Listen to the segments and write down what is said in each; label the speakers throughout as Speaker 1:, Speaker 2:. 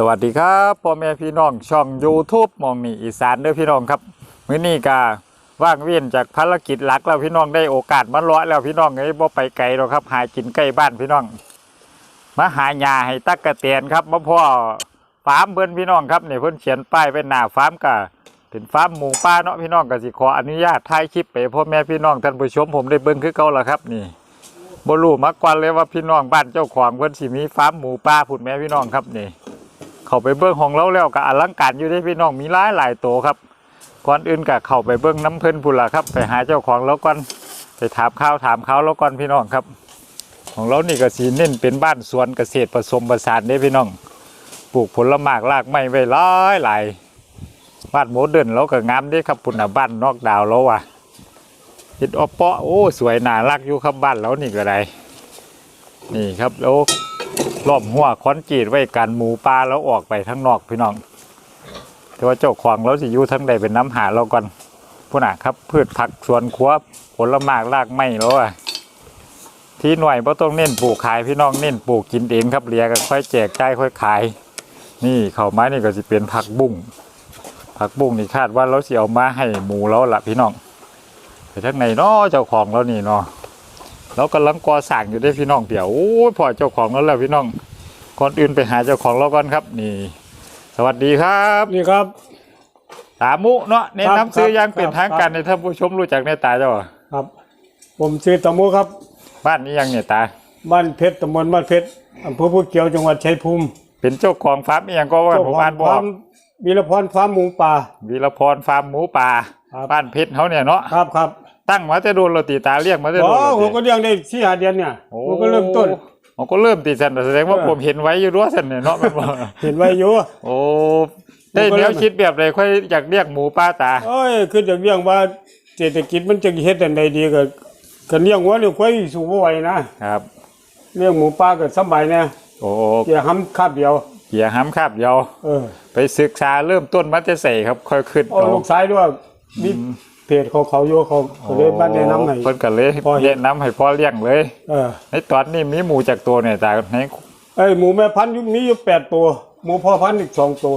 Speaker 1: สวัสดีครับพ่อแม่พี่น้องช่อง YouTube มองนี่อีสานเด้อพี่น้องครับมื้อนี้ก็ว่างเวียนจากภารกิจหลักแล้วพี่น้องได้โอกาสมาเลาะแล้วพี่น้องเอ้ยบ่ไปไกลหรอกครับ หากินใกล้บ้านพี่น้อง มาหาหญ้าให้ตักกะเตียนครับมาพ่อฟาร์มเพิ่นพี่น้องครับนี่เพิ่นเขียนป้ายไว้หน้าฟาร์มก็เป็นฟาร์มหมูป่าเนาะพี่น้องก็สิขออนุญาตถ่ายคลิปไปพ่อแม่พี่น้องท่านผู้ชมผมได้เบิ่งคือเก่าแล้วครับนี่บ่รู้มาก่อนเลยว่าพี่น้องบ้านเจ้าของเพิ่นสิมีฟาร์มหมูป่าพุ่นแม่พี่น้องครับนี่ เข้าไปเบิ้งของเราแล้วก็อลังการอยู่ได้พี่น้องมีหลายหลายโตวครับก่อนอื่นก็เข้าไปเบิ้งน้ำเพิ่นพุ่นละครับ ไปหาเจ้าของแล้วก่อนไปถามข้าวถามเขาแล้วก่อนพี่น้องครับ ของเรานี่ก็สีเน้นเป็นบ้านสวนเกษตรผสมผสานได้พี่น้องปลูกผลไม้รากไม้ไว้หลายหลายบ้านโมเดิร์นเราก็งามเด้ครับพุ่นนะบ้านนอกดาวแล้วว่ะเห็ดออปเปาะโอ้สวยน่ารักอยู่ครับบ้านเรานี่ก็ได้นี่ครับแล้ว ล้อมหัวคอนกรีตไว้กันหมูปลาแล้วออกไปทั้งนอกพี่น้อง แต่ว่าเจ้าของเราสิอยู่ทั้งใดเป็นน้ำหาเราก่อนพุ่นน่ะครับ พืชผักสวนครัวผลไม้รากไม้แล้วอะที่หน่วยเพราต้องเน้นปลูกขายพี่น้องเน้นปลูกกินเองครับเลียก็ค่อยแจกจ่ายค่อยขาย นี่เข้าไม้นี่ก็สิเป็นผักบุ้งผักบุ้งนี่คาดว่าเราสิเอามาให้หมูแล้วล่ะพี่น้องไปทั้งในเนาะเจ้าของเรานี่เนาะเรากำลังก่อสร้างอยู่ได้พี่น้องเดี๋ยวโอ้ยพอเจ้าของแล้วแหละพี่น้อง ก่อนอื่นไปหาเจ้าของเราก่อนครับ นี่ สวัสดีครับ
Speaker 2: นี่ครับ
Speaker 1: ตามุเนาะแนะ
Speaker 2: ครับ
Speaker 1: นำซื้ออยัง
Speaker 2: ครับ
Speaker 1: เป็นทางการในท่านผู้ชมรู้จักในตาเจ้าเหรอ
Speaker 2: ครับ ผมชื่อตะมูครับ
Speaker 1: บ้านนี้ยังเนี่ยตา
Speaker 2: บ้านเพชรตำบลบ้านเพชรอำเภอภูเขียวจังหวัดชัยภูมิ
Speaker 1: เป็นเจ้าของฟาร์มอีหยังก็ว่าผมอ่านบอ
Speaker 2: ฟากร์มวีรพรฟาร์มหมูป่า
Speaker 1: วีรพรฟาร์มหมูป่า
Speaker 2: ครับ
Speaker 1: บ้านเพชรเขาเนี่ยเนาะ
Speaker 2: ครับครับ
Speaker 1: ตั้งมาจะโดนเราตีตาเรียกมาจะ
Speaker 2: อ๋
Speaker 1: โด
Speaker 2: อน
Speaker 1: เรา
Speaker 2: ผม
Speaker 1: ติ
Speaker 2: ก็เลี้ยงได้สี่หาเดือนเนี่ย
Speaker 1: โอ้
Speaker 2: ผมก็เริ่มต้น
Speaker 1: ผมก็เริ่มตีสันแสดงว่า
Speaker 2: เออ
Speaker 1: ผมเห็นไว้อยู่ด้วยสันเนี่ยเนาะแมันบอก
Speaker 2: เห็นไว้อยู่
Speaker 1: โอ้ได้
Speaker 2: ผมก็
Speaker 1: แน
Speaker 2: เริ่
Speaker 1: ว
Speaker 2: ม
Speaker 1: คิดแบบใดค่อยอยากเรียกหมูป่าตา
Speaker 2: เอ้ยคือจะเลี้ยงว่าเศรษฐกิจมันจะเฮ็ดอันใดดีก็ก็เลี้ยงวัวเลี้ยงควายสูงบ่ไหวนะครับเลี้ยงหมูป่าก็สบายนะ
Speaker 1: โอ้
Speaker 2: เกี่ยห้ำคาบเดียว
Speaker 1: เกียร์ห้ำครับเดียว
Speaker 2: เออ
Speaker 1: ไปศึกษาเริ่มต้นมัธยใส่ครับ ค่อยขึ้น
Speaker 2: เอาลูกชายด้วยมี เพจของเขาอยู่เขาเขาเลยบ้านแนะนำให้
Speaker 1: เพิ่นก็เลย
Speaker 2: พ่อเห็น
Speaker 1: แนะนำให้พ่อเลี้ยงเลย
Speaker 2: เออ
Speaker 1: ในตอนนี้มีหมูจากตัวเนี่ยแต่ใน
Speaker 2: ไอ้ยหมูแม่พันธุ์อยู่มีอยู่แปดตัว หมูพ่อพันธุ์อีกสองตัว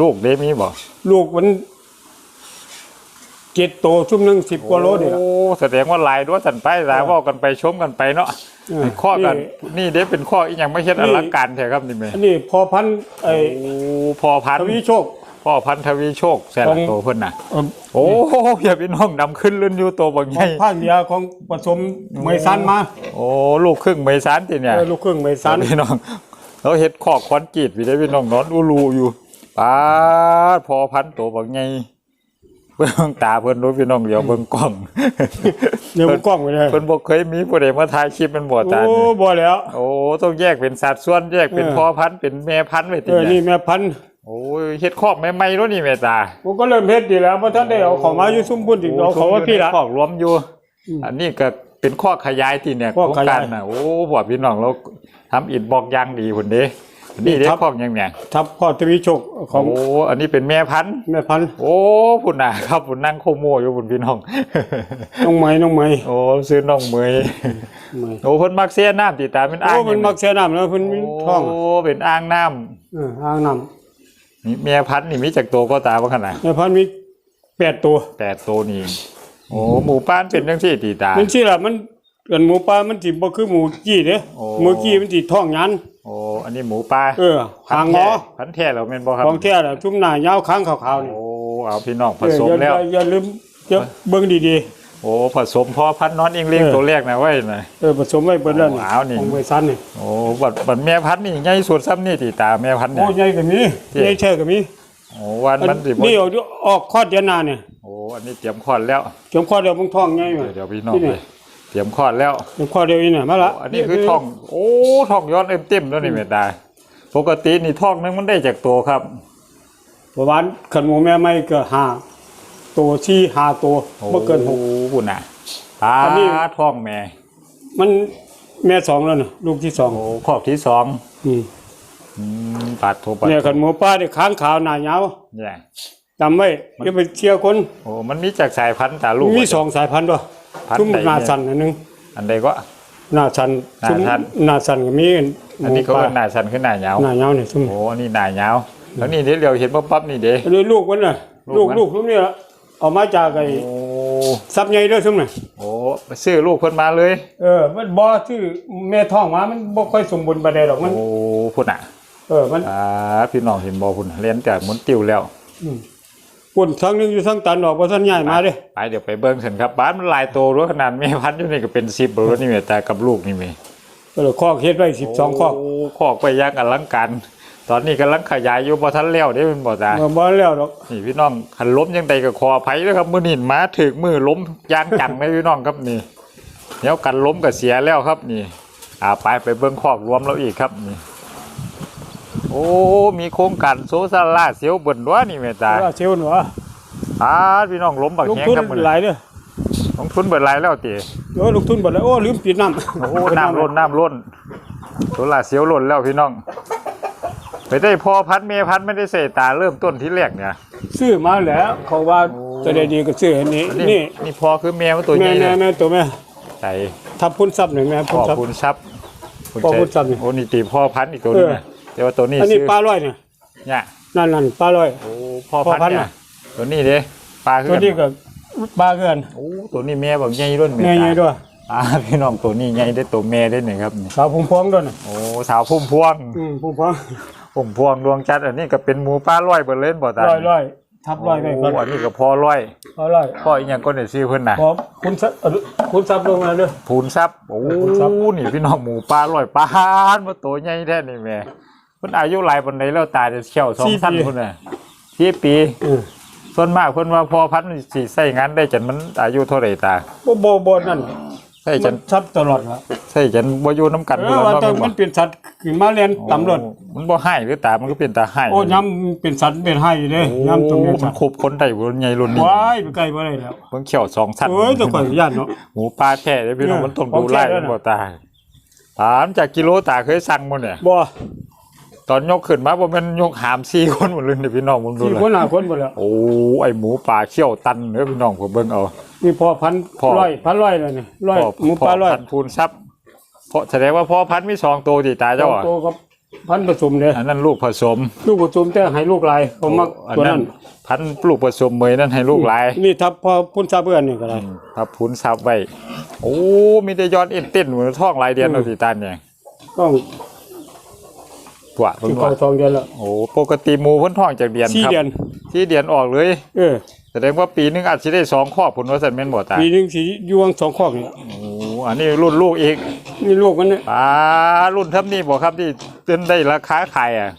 Speaker 1: ลูกได้มีบ่
Speaker 2: ลูกมันเจ็ดตัวชุ่มหนึ่งสิบกว่าโลนี่ล่ะ
Speaker 1: โอ้แสดงว่าหลายด้วยสันไปหลายเว่ากันไปชมกันไปเนาะ
Speaker 2: เออ
Speaker 1: ข้อกัน
Speaker 2: นี่
Speaker 1: นี่เด้เป็นข้ออีหยังไม่เช่น
Speaker 2: นี่
Speaker 1: อลังการแท้ครับนี่แม่
Speaker 2: อันนี้พ่อพันธุ์ไอ้
Speaker 1: โอ้พ่อพัน
Speaker 2: ท
Speaker 1: ธุ์
Speaker 2: วีโชค
Speaker 1: พ่อพันธุ์ทวีโชคแซ่
Speaker 2: ข
Speaker 1: ละ
Speaker 2: อง
Speaker 1: โตเพิ่นน่ะ
Speaker 2: เอิ่ม
Speaker 1: โอ้อย่าพี่น้องนำขึ้นลื่นอยู่ตัวบางใหญ่
Speaker 2: ภาคเหนือของผสมเมยซันมา
Speaker 1: โอ้ลูกครึ่งเมซานติเนี่ย
Speaker 2: เออลูกครึ่งเมยซัน
Speaker 1: พี่น้องเราเฮ็ดขอกคอนกรีตพี่ได้พี่น้องนอนอูรูอยู่ป้าดพอพันตัวบางไงเบิ่งตาเพิ่นรู้พี่น้องเดี๋ยวเบิ่งกล้อง
Speaker 2: เดี๋ยวผมกล้องไปเลย
Speaker 1: เพิ่นบ่เคยมีผู้ใดมาถ่ายคลิปมันบ่ตา
Speaker 2: โอ้
Speaker 1: นี่
Speaker 2: บ่แล้ว
Speaker 1: โอ้ต้องแยกเป็นสัดส่วนแยกเป็น
Speaker 2: เออ
Speaker 1: พ่อพันธุ์เป็นแม่พันธุ์ไว้ติ
Speaker 2: เออนี่แม่พันธุ์
Speaker 1: โอ้ยเฮ็ดคอกใหม่ๆแล้วนี่แม่ตา
Speaker 2: ผมก็เริ่มเฮ็ดดีแล้วเพราะท่านได้เอาของมาอยู่ซุ่มพุ่นถึงเอาของมาพี่ละ
Speaker 1: คอกรวมอยู่
Speaker 2: อืม
Speaker 1: อันนี้ก็เป็นคอกขยายที่เนี่ย
Speaker 2: คอกขยาย
Speaker 1: โครงกรน่ะโอ้บ่พี่น้องเราทำอิฐบอกยางดีพุ่นเด้อันนี่เด้
Speaker 2: ครับ
Speaker 1: คอกหยังเนี่ย
Speaker 2: ทับพ่อทวีโชคของ
Speaker 1: โอ้อันนี้เป็นแม่พันธุ์
Speaker 2: แม่พันธุ์
Speaker 1: โอ้พุ่นน่ะครับพุ่นนั่งโคโมอยู่พุ่นพี่น้อง
Speaker 2: น้องไหมน้องไหม
Speaker 1: โอ้ซื้อน้องเมย
Speaker 2: ไหม
Speaker 1: โอ้เพิ่นมักเสียน้ำติตาเป็นอ่า
Speaker 2: โอ้
Speaker 1: ง
Speaker 2: มันมักเสียน้ำแล้วเพิ่นมีท้อง
Speaker 1: โอ้เป็นอ่างน้
Speaker 2: เอออ่างน้ำ
Speaker 1: นี่แม่พันธุ์นี่มีจากตัวก็ตาบ่ขนาดำ
Speaker 2: แม่พันธุ์มีแปดตัว
Speaker 1: แปดตัวนี่โอ้หมูป้านเป็นจังซี่ติตา
Speaker 2: มันสิล่ะมันกันหมูป่ามันสิบ่คือหมูกี้เด้
Speaker 1: โอ้
Speaker 2: หมูกี้มันสิท้องยัน
Speaker 1: โอ้อันนี้หมูป่า
Speaker 2: เออหางงอ
Speaker 1: พันธุ์แท้แล้วแม่นบ่ครับ
Speaker 2: ของแท้ล่ะชุ่มหน้ายาวค้างขาวๆนี่
Speaker 1: โอ้เอาพี่น้องผ
Speaker 2: เออ
Speaker 1: สม
Speaker 2: อย่า
Speaker 1: แล้ว
Speaker 2: อย่าอย่าลืมอย่าเบิ่งดี
Speaker 1: โอ้ผสมพอพันธุ์นอนอิงลิง
Speaker 2: เออ
Speaker 1: ตัวแรกนะไว้น่ะ
Speaker 2: ๆเออผสมไว้เบิดแล้ว
Speaker 1: โอ้เอานี่
Speaker 2: ของไว้ซันนี่
Speaker 1: โอ้บัดบัดแม่พันธุ์นี่ใหญ่สุดซ้ำนี่ติตาแม่พันธุ์
Speaker 2: โอ้
Speaker 1: เนี่ย
Speaker 2: ใหญ่ก็มี
Speaker 1: ที่
Speaker 2: ใหญ่แท้ก็มี
Speaker 1: โอ้วันมันสิบ่
Speaker 2: นี่ออกออกคลอดเดือนหน้าเนี่ย
Speaker 1: โอ้อันนี้เตรียมคลอดแล้ว
Speaker 2: เข็มคลอดเดียวมึงท้องใหญ่ไหม
Speaker 1: เดี๋ยวพี่น้อง
Speaker 2: ที่
Speaker 1: ไป
Speaker 2: นี่
Speaker 1: เตรียมคลอดแล้ว
Speaker 2: เข็มคลอดเดียวนี่น่ะมาละ
Speaker 1: อันนี้คือท้อง โอ้ท้องย้อนเต็มเต็มๆแล้วนี่แม่ตาปกตินี่ท้องนึงมันได้จากตัวครับ
Speaker 2: ประมาณขันหมูแม่ไม่ก็ห้า ตัวที่ห้าตัวบ่เกินหก
Speaker 1: โอ้หุ่นน่ะตา
Speaker 2: อันนี้
Speaker 1: ท้องแม่
Speaker 2: มันแม่สองแล้วน่ะลูกที่สอง
Speaker 1: โอ้ขอบที่สอง
Speaker 2: อืม
Speaker 1: อืมปัดโทปัด
Speaker 2: เนี่ยขันหมูป้าเนี่ยค้างขาวหน้ายาว
Speaker 1: เนี่ย
Speaker 2: จำไว้อย่าไปเชียร์คน
Speaker 1: โอ้มันมีจากสายพันธุ์ตาลูก
Speaker 2: มีสองสายพันธุ์ด้วย
Speaker 1: พันธุ์
Speaker 2: ชุ่ม
Speaker 1: ไหน
Speaker 2: หนา
Speaker 1: เนี่ย
Speaker 2: สั่นอันหนึง
Speaker 1: อันใดก็
Speaker 2: หน้าชัน
Speaker 1: หน้าชัน
Speaker 2: หน้าชันก็มี
Speaker 1: อันนี้เขา
Speaker 2: หมู
Speaker 1: เอิ้
Speaker 2: ป่
Speaker 1: นหน้าชันขึ้นหน้าเหยาว
Speaker 2: หน้าเงาเนี่ยซุ่ม
Speaker 1: โอ้อันนี้หน้าเหยาวแล้วนี่เดี๋ยวเดี๋ยวเห็นปั๊บปั๊บนี่เด้
Speaker 2: อันนี้ลูกมันน่ะ
Speaker 1: ลู
Speaker 2: ลู
Speaker 1: ก
Speaker 2: ก
Speaker 1: มัน
Speaker 2: ลูกซุ่มนี่ละ เอามาจากไอ้
Speaker 1: โอ้
Speaker 2: ซับใหญ่เด้อซุ่มน่ะ
Speaker 1: โอ้ไปซื้อลูกเพิ่นมาเลย
Speaker 2: เออมันบ่ที่แม่ท้องมามันบ่ค่อยสมบูรณ์ปานใดดอกมัน
Speaker 1: โอ้พุ่นอะ
Speaker 2: เออมัน
Speaker 1: อ่าพี่น้องเห็นบ่พุ่นเรียนแต่หมุนติวแล้ว
Speaker 2: ปุ่นทั้งหนึงอยู่ทั้งตันออกบ่ทันย้ายมาเด้
Speaker 1: ไปเดี๋ยวไปเบิ่งกันครับบ้านมันหลายโตรู้ขนาดแม่พันธุ์อยู่นี่ก็เป็น10บ่รู้นี่แม่แต่กับลูกนี่แม่
Speaker 2: ก็เลยคอกเฮ็ดไว้12คอก
Speaker 1: โคอกไปอยักอลังการ ตอนนี้กำลังขยายอยู่บ่ทันแล้วเด้เป็นบ่ตา
Speaker 2: เออบ่แล้วดอก
Speaker 1: นี่พี่น้องคันล้มยังใดก็ขออภัยเด้อครับมื้อนี้มาถึกมือล้มยางจังเลยพี่น้องครับนี่เดี๋ยวกันล้มก็เสียแล้วครับนี่ อ่าไปไปเบิ่งคอกรวมแล้วอีกครับนี่โอ้มีโครงการโซซาล่าเสียวเบิ่นด้วยนี่แม่ตา
Speaker 2: ว่าเซลล์หนูอะ
Speaker 1: อ่าพี่น้องล้มบัก
Speaker 2: ลง
Speaker 1: แฮง
Speaker 2: ทุน
Speaker 1: ครับมื้อ
Speaker 2: หลา
Speaker 1: นี้
Speaker 2: ยเด้อ
Speaker 1: ลงทุนเบิดหลายแล้วติ
Speaker 2: โอ้ลงทุนบ่แล้วโอ้ลืมปิดน้ำ
Speaker 1: โอ้น้ำล้นน้ำล้นโซล่าเสียวล้นแล้วพี่น้อง ไปได้พอพันธุ์เมพันธุ์ไม่ได้เสตาเริ่มต้นที่แรกเนี่ย
Speaker 2: ซื้อมาแล้วเขาว่าจะได้ดีก็ซื้ออันนี้
Speaker 1: นี่
Speaker 2: นี่
Speaker 1: นี่พอคือแมวตัวให
Speaker 2: แม่
Speaker 1: ญ่
Speaker 2: แม่
Speaker 1: เลย
Speaker 2: แม่ตัวแม่
Speaker 1: ใส่
Speaker 2: ทับพุนซับหน่อยแม่
Speaker 1: พ่
Speaker 2: พุ
Speaker 1: อน
Speaker 2: ซับ
Speaker 1: คุณทรัพย์คุณ
Speaker 2: พ่อ
Speaker 1: ใจ
Speaker 2: คุณทรัพย์นี่
Speaker 1: โอ้นี่ตีพ่อพันธุ์อีกตัวหนึง
Speaker 2: เออ
Speaker 1: นะแต่ว่าตัวนี้
Speaker 2: อันนี้
Speaker 1: ซื้อ
Speaker 2: ปลาร้อยเนี่ย
Speaker 1: เนี่ย
Speaker 2: นั่นนั่นปลาร้อย
Speaker 1: โอ้พ่อ
Speaker 2: พ่อพั
Speaker 1: พัน
Speaker 2: นธุ์
Speaker 1: ธุ์เนี่ย
Speaker 2: น่ะ
Speaker 1: ตัวนี้เด้ปลาขึ้
Speaker 2: ตัวนนี้ก็ปลาเกิน
Speaker 1: โอ้ตัวนี้แม่บอกใหญ่รุ่น
Speaker 2: แม่ใหญ่ด้วย
Speaker 1: อ่าพี่น้องตัวนี้ใหญ่ได้ตัวแม่ได้หนึ่งครับนี่
Speaker 2: สาวพุ่มพวงด้วยน่ะ
Speaker 1: โอ้สาวพุ่มพวง
Speaker 2: อืมพุ่มพวง
Speaker 1: พุ่มพวงดวงจัดอันนี้ก็เป็นหมูป้าร้อยเบิดเล่นบ่ตา
Speaker 2: ร้อยร้อยทับร้อยไปก่อน
Speaker 1: โอันนี้ก็พอร้อย
Speaker 2: ปลาร้อย
Speaker 1: พ่ออีกอย่างก็เนี่ยซื้อเพิ่นน่ะ
Speaker 2: พอคุณซับเอ่อคุณซับลงมาเด้อ
Speaker 1: พูนทรัพย์โอ้
Speaker 2: พูนทรัพย์
Speaker 1: นี่พี่น้องหมูปลาร้อยปานมาตัวใหญ่แท้นี่แม่เพิ่นอายุหลายปานใดแล้วตายจะเชี่ยวสองสั้นพุ่นน่ะสี่ปี
Speaker 2: อืม
Speaker 1: ส่วนมากเพิ่นว่าพอพันธุ์สิใช้งานได้จนมันอายุเท่าไหร่ตา
Speaker 2: บ่บ่บ่นั่น
Speaker 1: ใช้จ
Speaker 2: มันนซับตลอดละ
Speaker 1: ใช้จนบ่อยู่นํกัน
Speaker 2: เอ
Speaker 1: พุ่น
Speaker 2: อว่า
Speaker 1: เนาะ
Speaker 2: แต่
Speaker 1: แม่นบ่
Speaker 2: มันเป็นสัตว์ขึ้นมาเรียนตำรวจ
Speaker 1: โอ้มันบ่ให้หรือตามันก็เป็นตาให้
Speaker 2: โอ้ย้ำเป็นสัตว์เป็นให้อยู่เด้
Speaker 1: โอ้
Speaker 2: ย้ำตรงนี้
Speaker 1: มั
Speaker 2: สั
Speaker 1: น
Speaker 2: ตว์
Speaker 1: ครบคนได้บ่ใหญ่รุ่นนี้
Speaker 2: ว้ายไปไกลบ่ได้แล้ว
Speaker 1: เพิ่งเขียวสองสั้น
Speaker 2: โอ้ยแตะข่อยญาติเนาะ
Speaker 1: หมูปลาแท้เด้อพี่น้อง
Speaker 2: เนี่ย
Speaker 1: มันต้อง
Speaker 2: ของ
Speaker 1: ดู
Speaker 2: แท้
Speaker 1: ไล่
Speaker 2: ด้วย
Speaker 1: มัน
Speaker 2: นะ
Speaker 1: บ่ตาถามจากกิโลตาเคยสั่งบ่เนี่ย
Speaker 2: บ่
Speaker 1: ตอนยกขึ้นมาบ่แม่นยกหาม4คนหมดเลยเด้อพี่น้องผมดู
Speaker 2: สี่
Speaker 1: เลย
Speaker 2: คนห้าคนบ่แล้ว
Speaker 1: โอ้ไอหมูป่าเขี้ยวตันเนื้อพี่น้องผมเบิ่งเอา
Speaker 2: นี่พอพัน
Speaker 1: พ่อ
Speaker 2: ร้อยพันร้อยแล้วนี่ร้อย
Speaker 1: พ่อ
Speaker 2: หมูปลาร้อย
Speaker 1: พันธุ์พูนทรัพย์เพราะแสดงว่าพ่อพันธุ์มีสองตัวที่ตาเจ้าอะ
Speaker 2: โตกับพันผสมเด้
Speaker 1: อันนั้นลูกผสม
Speaker 2: ลูกผสมแต่ให้ลูกหลายผมมัก
Speaker 1: อัน
Speaker 2: ตัว
Speaker 1: นั้
Speaker 2: นั้นน
Speaker 1: พันธุ์ลูกผสมเมยนั่นให้ลูกหลาย
Speaker 2: นี่ทับพอพุ่นซาเบื่อนนี่ก็ได้
Speaker 1: ครับพูนทรัพย์ไว้โอ้มีแต่ยอดเอ็นเต้นเหมือนท้องหลายเดือน
Speaker 2: อืม
Speaker 1: เอาที่ตาเนี่ย
Speaker 2: ต้อง
Speaker 1: กว่าเพิ่
Speaker 2: สิ
Speaker 1: น
Speaker 2: เข้า
Speaker 1: ว่า
Speaker 2: ทองเดือนแล้ว
Speaker 1: โอ้ปกติหมูเพิ่นท้องจากเดือน
Speaker 2: สี่
Speaker 1: ครับ
Speaker 2: เดือน
Speaker 1: ที่เดือนออกเลย
Speaker 2: เออ
Speaker 1: แสดงว่าปีหนึงอาจสิได้สองข้อผลว่าซั่นแม่นบ่ตา
Speaker 2: ปีหนึงสิอยู่วังสองคอกนี่
Speaker 1: โอ้อันนี้รุ่นลูกอีก
Speaker 2: นี่ลูกมันเนี่ย
Speaker 1: อ่ารุ่นทับนี่บ่ครับที่เต้นได้ราคาขายอะ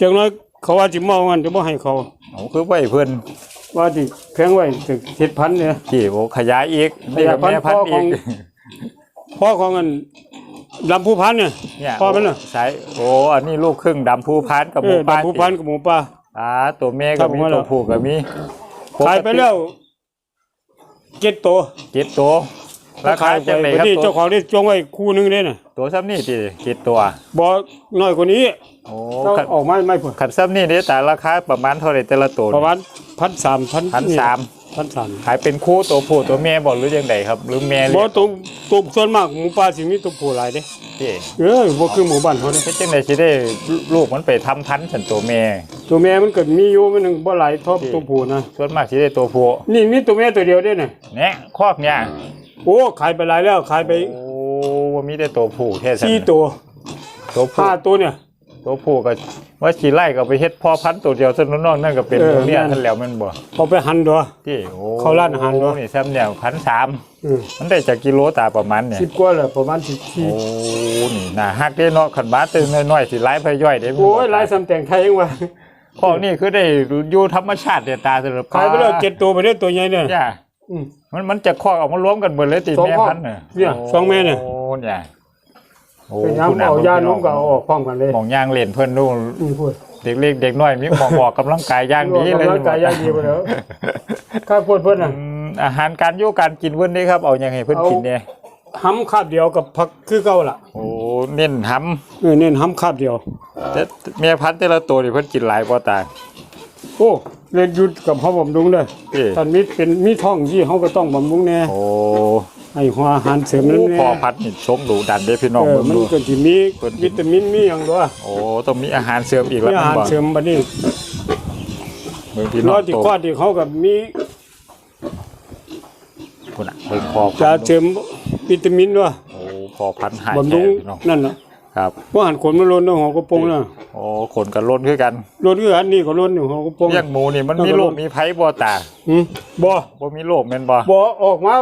Speaker 2: จังน้อยเขาว่าสิเมามันจะบ่ให้เขา
Speaker 1: โอ้คือไว้เพิ่น
Speaker 2: ว่าสิแพงไว้ถึง7,000เนี่ย
Speaker 1: กี่โอ้ขยายอีก
Speaker 2: ขยายพันธุ์
Speaker 1: แม่พันธุ์
Speaker 2: พ่อข
Speaker 1: อี
Speaker 2: อง
Speaker 1: ก
Speaker 2: พ่อของอันลำผู้พันเนี่ย
Speaker 1: เนี่ย
Speaker 2: พ่อมันน่ะ
Speaker 1: ใช่โอ้อันนี้ลูกครึ่งดำผู้พันกับห
Speaker 2: เอ
Speaker 1: มู
Speaker 2: อ
Speaker 1: ป่า
Speaker 2: ลำผู้พันกับหมูป่า
Speaker 1: อ่าตัวแม่
Speaker 2: ครั
Speaker 1: ก็
Speaker 2: บ
Speaker 1: มี
Speaker 2: ผมว่า
Speaker 1: ตัวผู้ก็มี
Speaker 2: ขายไปแล้วเจ็ดตัว
Speaker 1: เจ็ดตัวราคาจังไหนครับ
Speaker 2: วันนี้
Speaker 1: ตั
Speaker 2: เจ้าวของได้จงไว้คู่หนึงเด้น่ะ
Speaker 1: ตัวซ้ำนี่ติเจ็ดตัว
Speaker 2: บ่น้อยกว่านี้
Speaker 1: โอ้
Speaker 2: เรา
Speaker 1: ขัน
Speaker 2: ออกมาไม่พอ
Speaker 1: ขันซ้ำนี่เนี่ยแต่ราคาประมาณเท่าไหร่แต่ละตัว
Speaker 2: ประมาณพันสามพัน
Speaker 1: พันสาม
Speaker 2: พันสาม
Speaker 1: ขายเป็นคู่ตัวผู้ตัวแม่บอกหรือยังไงครับ หรือแม่
Speaker 2: บ่
Speaker 1: เลี้ยง
Speaker 2: ตัวตัวส่วนมากหมูป่าสิมีตัวผู้หลายเด้
Speaker 1: ที่
Speaker 2: เออบ่คือหมู่บ้านเขาเด้
Speaker 1: เฮ็ดจังไดสิได้ลูกมันไปทำพันธุ์สันตัวแม่
Speaker 2: ตัวแม่มันก็มีอยู่มันนึงบ่หลายเทบ
Speaker 1: ที่
Speaker 2: ตัวผู้นะ
Speaker 1: ส่วนมากสิได้ตัวผู้
Speaker 2: นี่มีตัวแม่ตัวเดียวเด้น่ะ
Speaker 1: เนี่ยคอกเนี่ย
Speaker 2: โอ้ขายไปหลายแล้วขายไป
Speaker 1: โอ้มีแต่ตัวผู้แท้สัน
Speaker 2: สี่ตัว
Speaker 1: ตัวผู้
Speaker 2: ห้าตัวเนี่ย
Speaker 1: ตัวผู้ก็ว่าขี่ไล่ก็ไปเฮ็ดพ่อพันธุ์ตัวเดียวส่วนน้องๆนั่นก็เป็น
Speaker 2: เออ
Speaker 1: เมีย
Speaker 2: แม่น
Speaker 1: ท่านแล้วแมันบ่
Speaker 2: เอาไปหั่นตัว
Speaker 1: ที่โอ้
Speaker 2: เข้าร้านอาหารบ่
Speaker 1: นี่ซ้ำเนี่ยพันสาม
Speaker 2: อืม
Speaker 1: มันได้จากกิโลตาประมาณเนี่ย
Speaker 2: สิบกว่าแล้วประมาณสิบสี่
Speaker 1: โอ้นี่น่าฮักได้เนาะขันบ้าตื่นน้อยๆสิไล่ไปย่อยได้
Speaker 2: โอ้ยหลายสำแต่งไทยเองว่ะ
Speaker 1: พวกนี้คือได้อยู่ธรรมชาติเดียตาสำหรับ
Speaker 2: ขายไปแล้วเจ็ดตัวไปได้ตัวใหญ่เนี่ย
Speaker 1: เนี่ย
Speaker 2: อืม
Speaker 1: มันมันจะคอกออกมารวมกันหมดเลยตี
Speaker 2: สอง
Speaker 1: แม่
Speaker 2: คอก
Speaker 1: พันธุ์เนี่ย
Speaker 2: เนี่ยสองแม่เนี่ย
Speaker 1: โอ้เนี่ย โอ้
Speaker 2: เป็นยัง
Speaker 1: คุณน่ะ
Speaker 2: เอายา
Speaker 1: พี่
Speaker 2: นุ่มก็เอาออกพร้อมกันเลย
Speaker 1: หมองย่างเล่นเพื่อนนู่น
Speaker 2: อืมพูด
Speaker 1: เด็กเล็กเด็กน้อยมีหมองบอกกำลังกายย่างดีเลย
Speaker 2: กำลังกายย่างดีไปแล้วข้าพูดเพิ่นน่ะ
Speaker 1: อืมอาหารการอยู่การกินเพิ่นนี่ครับเอาอย่างให้เพิ่น
Speaker 2: เอากิ
Speaker 1: กินเนี่ย
Speaker 2: ห้ำคาบเดียวกับผักคือเก่าล่ะ
Speaker 1: โอ้เน้นห
Speaker 2: เออเน้นห้ำคาบเดียวำ
Speaker 1: แต่แม่พันธุ์แต่ละตัวนี่เพิ่นกินหลายบ่ตาย
Speaker 2: โอ้เรียนหยุดกับเฮาบำรุงเด้อ
Speaker 1: พี่
Speaker 2: ท่านมีเป็นมีท้องยี่เฮาก็ต้องบำรุงแน่
Speaker 1: โอ้
Speaker 2: ให้หัวอาหารเสริมนั่น
Speaker 1: โอ้
Speaker 2: แน่
Speaker 1: พอพัดนี่ชมดูดันเด้พี่น้อง
Speaker 2: เออ
Speaker 1: เบิ่ง
Speaker 2: มัน
Speaker 1: ดู
Speaker 2: ก็สิมี
Speaker 1: เพิ่น
Speaker 2: วิตามินมีหยังด้วย
Speaker 1: โอ้ต้องมีอาหารเสริมอีกแล้ว
Speaker 2: มีอาหาร
Speaker 1: บ่
Speaker 2: เสริมบัดนี้
Speaker 1: เบิ่งพี่
Speaker 2: ร
Speaker 1: น้อ
Speaker 2: องที่
Speaker 1: โต
Speaker 2: ข้อที่เขากับมี
Speaker 1: พุ่นน่ะเบิ่งพอพั
Speaker 2: จะ
Speaker 1: นธุ์
Speaker 2: เสริมวิตามินด้วย
Speaker 1: โอ้พอพันธุ์หาย
Speaker 2: บำรุ
Speaker 1: แท้
Speaker 2: ง
Speaker 1: พี่น้อง
Speaker 2: นั่นน่ะ
Speaker 1: ครับ
Speaker 2: ว่าหันขนมันล้นในหัวกระโปรงน่ะ
Speaker 1: โอ้คนกันล้นคือกัน
Speaker 2: ล้นคืออันนี้ก็ล้นอยู่หัวกระโปรง
Speaker 1: เลี้ยงหมูนี่มันมีโรคมีภัยบ่ตา
Speaker 2: หืมบ่
Speaker 1: บ่มีโรคแม่นบ่
Speaker 2: บ่ออกมา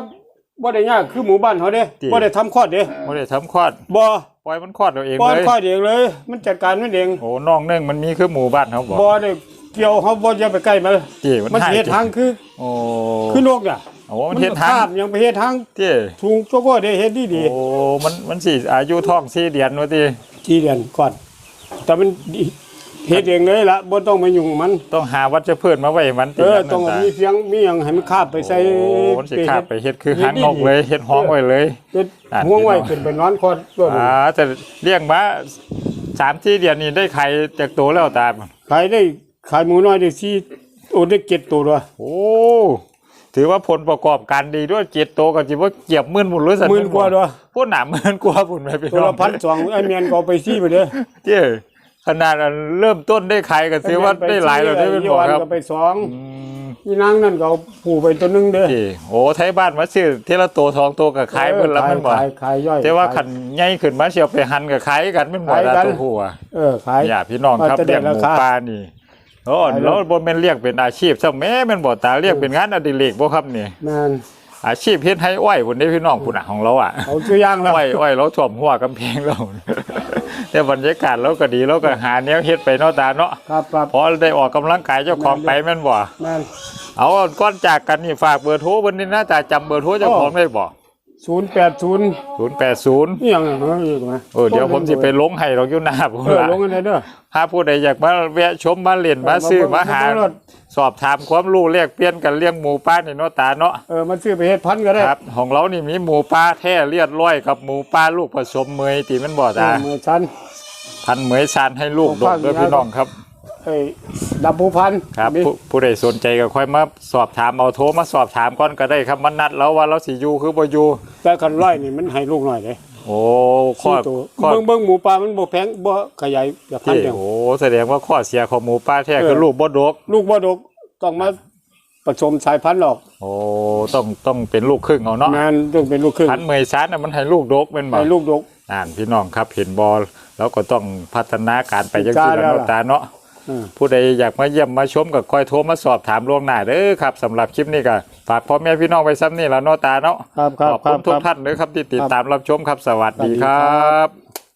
Speaker 2: บ่ได้ยากคือหมู่บ้านเขาเด้
Speaker 1: จริง
Speaker 2: บ่ได้ทำคลอดเด้
Speaker 1: บ่ได้ทำคลอด
Speaker 2: บ่
Speaker 1: ปล่อยมันคลอดเอาเอง
Speaker 2: ป้อน
Speaker 1: เลย
Speaker 2: คลอดเองเลย มันจัดการมันเอง
Speaker 1: โอ้น้องเนื่องมันมีคือหมู่บ้านเขาบ่
Speaker 2: บ่ได้เกี่ยวเขาบ่อย่าไปใกล้มัน
Speaker 1: จี้มัน
Speaker 2: มัน
Speaker 1: หาย
Speaker 2: สิเฮ็ดทางคือ
Speaker 1: โอ้
Speaker 2: คือนกน่ะ
Speaker 1: โอ้มันเฮ็ดทาง
Speaker 2: ข้ามยังไปเฮ็ดทาง
Speaker 1: เจ้
Speaker 2: ทุงโจโก้ได้เฮ็ดดีดี
Speaker 1: โอ้มันมันสิอายุท้อง4เดือนว่าติ
Speaker 2: กี่เดือนก่อนแต่มันดี เฮ็ดเองเลยล่ะบ่ต้องมายุ่งมัน
Speaker 1: ต้องหาวัชพืชมาไว้ให้มัน
Speaker 2: เออ
Speaker 1: นั่น
Speaker 2: ต้อง
Speaker 1: ตา
Speaker 2: มีเสียงมีหยังให้มันคาบไปใส่
Speaker 1: โอ้มันสิคาบไปเฮ็ดคือหางนกเลยเฮ็ดห้องไว้เลย
Speaker 2: เฮ็ด
Speaker 1: อ่าน
Speaker 2: ห่วงไว้
Speaker 1: พี่น้อง
Speaker 2: ขึ้นไปนอนคอดตัวนึง
Speaker 1: อ่าแต่เลี้ยงมาสามที่เดือนนี้ได้ไข่จากโตแล้วตาม
Speaker 2: ขายได้ขายหมูน้อยได้สี่โอ้ได้เจ็ดตัวด้วย
Speaker 1: โอ้ถือว่าผลประกอบการดีด้วยเจ็ดโตก็จิว่าเกียบหมื่นหมดเลยสั
Speaker 2: หมื่นกว่าด้วย
Speaker 1: พูดหนาหมื่นกว่าพุ่นไปพี่
Speaker 2: ตัว
Speaker 1: น้อ
Speaker 2: ละ
Speaker 1: ง
Speaker 2: พันสองไอ้เมียนก็เอาไปซี่ไปเด้อ
Speaker 1: เจ้ ขนาดเริ่มต้นได้ไข่ก็ถือว่าได้หลายแล้วได้เป็น
Speaker 2: ไอ้
Speaker 1: บ่
Speaker 2: วัน
Speaker 1: ครับ
Speaker 2: ก็ไปสอง
Speaker 1: อืม
Speaker 2: อีนางนั่นก็เอาผูไปตัวหนึงเด้อ
Speaker 1: เจ้โอ้ไทยบ้านมาซื้อเทละโตทองโตกับขายเพิ่นละมันบ่
Speaker 2: ขายขายย่อย
Speaker 1: แต่ว่า
Speaker 2: ขย
Speaker 1: ขันใหญ่ขึ้นมาเชียวไปหันกับขายกันเป็นบ่
Speaker 2: ขาย
Speaker 1: ละ
Speaker 2: กัน
Speaker 1: ตัวผู้อะ
Speaker 2: เออขาย
Speaker 1: อย่าพี่น้องครับ
Speaker 2: ว่าจะได้
Speaker 1: เลี้ยงหมู
Speaker 2: ราคา
Speaker 1: ปลานี่โอ้
Speaker 2: ขายแล้ว
Speaker 1: แล้วบ่แม่นเรียกเป็นอาชีพซะแม่แม่นบ่ตาเรียกเป็นงานอดิเรกบ่ครับนี่
Speaker 2: แม่น
Speaker 1: อาชีพเฮ็ดให้อ้อยพุ่นได้พี่น้องพุ่นน่ะของเราอะ
Speaker 2: เอาตัวอย่างแล้ว
Speaker 1: อ้อยอ้อยเราท่วมหัวกำแพงเรา แต่บรรยากาศเราก็ดีเราก็หาแนวเฮ็ดไปเนาะตาเนาะ
Speaker 2: ครับครับ
Speaker 1: พอได้ออกกำลังกายเจ้าของไปแม่นบ่
Speaker 2: แม่น
Speaker 1: เอาก่อนจากกันนี่ฝากเบอร์โทรเพิ่นนี่นะตาจำเบอร์โทรเจ้าของได้บ่
Speaker 2: ศูนย์แปดศูนย์
Speaker 1: 080
Speaker 2: นี่ยังเอออีกไหม
Speaker 1: เออเดี๋ยวผมสิไปลงให้เราอยู่หน้าผม
Speaker 2: เออ
Speaker 1: ล่ะ
Speaker 2: ลงกันได้เด้อ
Speaker 1: ถ้าผู้ใดอยากมาแวะชมมาเล่นมาซื้อมาหา
Speaker 2: เบิ่ง
Speaker 1: สอบถามความรู้แลกเปลี่ยนกันเลี้ยงหมูป่านี่เนาะตาเนาะ
Speaker 2: เออมันซื้อไปเฮ็ดพันธุ์ก็ได้
Speaker 1: ครับของเรานี่มีหมูป่าแท้เลียดร้อยกับหมูป่าลูกผสมเมยตีมันบ่ตา
Speaker 2: เออมือชั้น
Speaker 1: พันเหมยซานให้ลูกดกด้วยพี่น้องครับ
Speaker 2: ไอ้ดับผู้พันธุ์
Speaker 1: ครับ
Speaker 2: นี่
Speaker 1: ผู้ผู้ใดสนใจก็ค่อยมาสอบถามเอาโทรมาสอบถามก่อนก็ได้ครับมันนัดแล้วว่าเราสิอยู่คือบ่อยู่
Speaker 2: แต่คันร้อยนี่มันให้ลูกหน่อยเด้
Speaker 1: โอ้ข้อ
Speaker 2: สี่ตัว
Speaker 1: ข้อ
Speaker 2: เบิ่งเบิ่งหมูป่ามันบ่แพงบ่ขยายแบบพัน
Speaker 1: ที่
Speaker 2: เดียว
Speaker 1: โอ้แสดงว่าข้อเสียของหมูป่าแท้
Speaker 2: เออ
Speaker 1: คือลูกบ่ดก
Speaker 2: ลูกบ่ดกต้องมาผสมสายพันธุ์หรอก
Speaker 1: โอ้ต้องต้องเป็นลูกครึ่งเอาเนาะ
Speaker 2: งานต้องเป็นลูกครึ่ง
Speaker 1: พันเหมยซานน่ะมันให้ลูกดกเป็นบ่
Speaker 2: ให้ลูกดก
Speaker 1: อ่านพี่น้องครับเห็นบอลแล้วก็ต้องพัฒนาการไปยังที่
Speaker 2: จ้าแล้
Speaker 1: แล้ว
Speaker 2: วล่ะ
Speaker 1: ตาเนาะ
Speaker 2: อืม
Speaker 1: ผู้ใดอยากมาเยี่ยมมาชมก็ค่อยโทรมาสอบถามล่วงหน้าเด้อครับสำหรับคลิปนี้ก็ฝากพ่อแม่พี่น้องไว้ซ้ำนี่แล้วเนาะตาเนาะ
Speaker 2: ครับครับ
Speaker 1: ขอบ
Speaker 2: ครั
Speaker 1: คุ
Speaker 2: บ
Speaker 1: ณทุ
Speaker 2: ค
Speaker 1: ก
Speaker 2: รับ
Speaker 1: ท่านเลยครับที่ติดตามรับชมครับสวัสดี
Speaker 2: สวัสดี
Speaker 1: ค
Speaker 2: ครั
Speaker 1: รับ
Speaker 2: บ